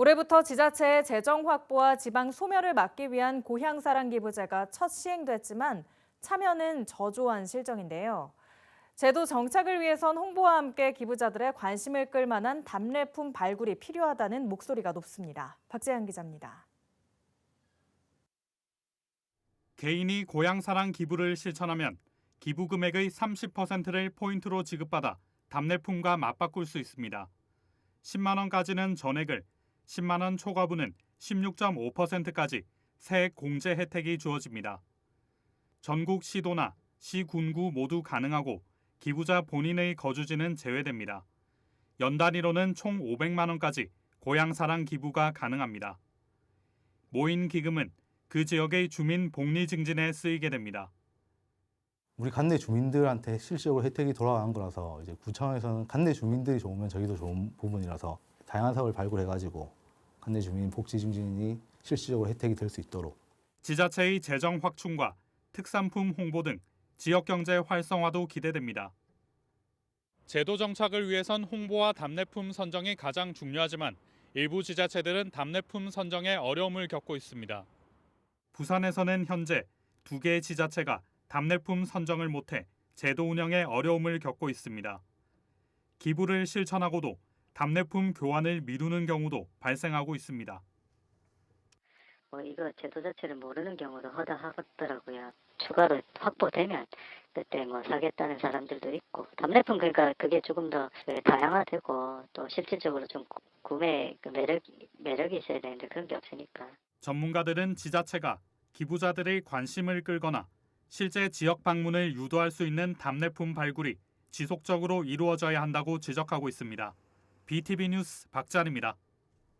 올해부터 지자체의 재정 확보와 지방 소멸을 막기 위한 고향사랑 기부제가 첫 시행됐지만 참여는 저조한 실정인데요. 제도 정착을 위해선 홍보와 함께 기부자들의 관심을 끌 만한 답례품 발굴이 필요하다는 목소리가 높습니다. 박재현 기자입니다. 개인이 고향사랑 기부를 실천하면 기부 금액의 30%를 포인트로 지급받아 답례품과 맞바꿀 수 있습니다. 10만 원까지는 전액을, 10만 원 초과분은 16.5%까지 세액 공제 혜택이 주어집니다. 전국 시도나 시군구 모두 가능하고 기부자 본인의 거주지는 제외됩니다. 연 단위로는 총 500만 원까지 고향 사랑 기부가 가능합니다. 모인 기금은 그 지역의 주민 복리 증진에 쓰이게 됩니다. 우리 간내 주민들한테 실질적으로 혜택이 돌아가는 거라서 이제 구청에서는 간내 주민들이 좋으면 저희도 좋은 부분이라서 다양한 사업을 발굴해가지고 간내 주민 복지 증진이 실질적으로 혜택이 될 수 있도록 지자체의 재정 확충과 특산품 홍보 등 지역 경제 활성화도 기대됩니다. 제도 정착을 위해선 홍보와 답례품 선정이 가장 중요하지만 일부 지자체들은 답례품 선정에 어려움을 겪고 있습니다. 부산에서는 현재 두 개의 지자체가 답례품 선정을 못해 제도 운영에 어려움을 겪고 있습니다. 기부를 실천하고도 답례품 교환을 미루는 경우도 발생하고 있습니다. 뭐 이거 제도 자체를 모르는 경우도 허다하더라고요. 추가로 확보되면 그때 뭐 사겠다는 사람들도 있고 답례품 그러니까 그게 조금 더 다양화되고 또 실질적으로 좀 구- 구매 그 매력 매력이 있어야 되는데 그런 게 없으니까 전문가들은 지자체가 기부자들의 관심을 끌거나 실제 지역 방문을 유도할 수 있는 답례품 발굴이 지속적으로 이루어져야 한다고 지적하고 있습니다. BTV 뉴스 박찬입니다.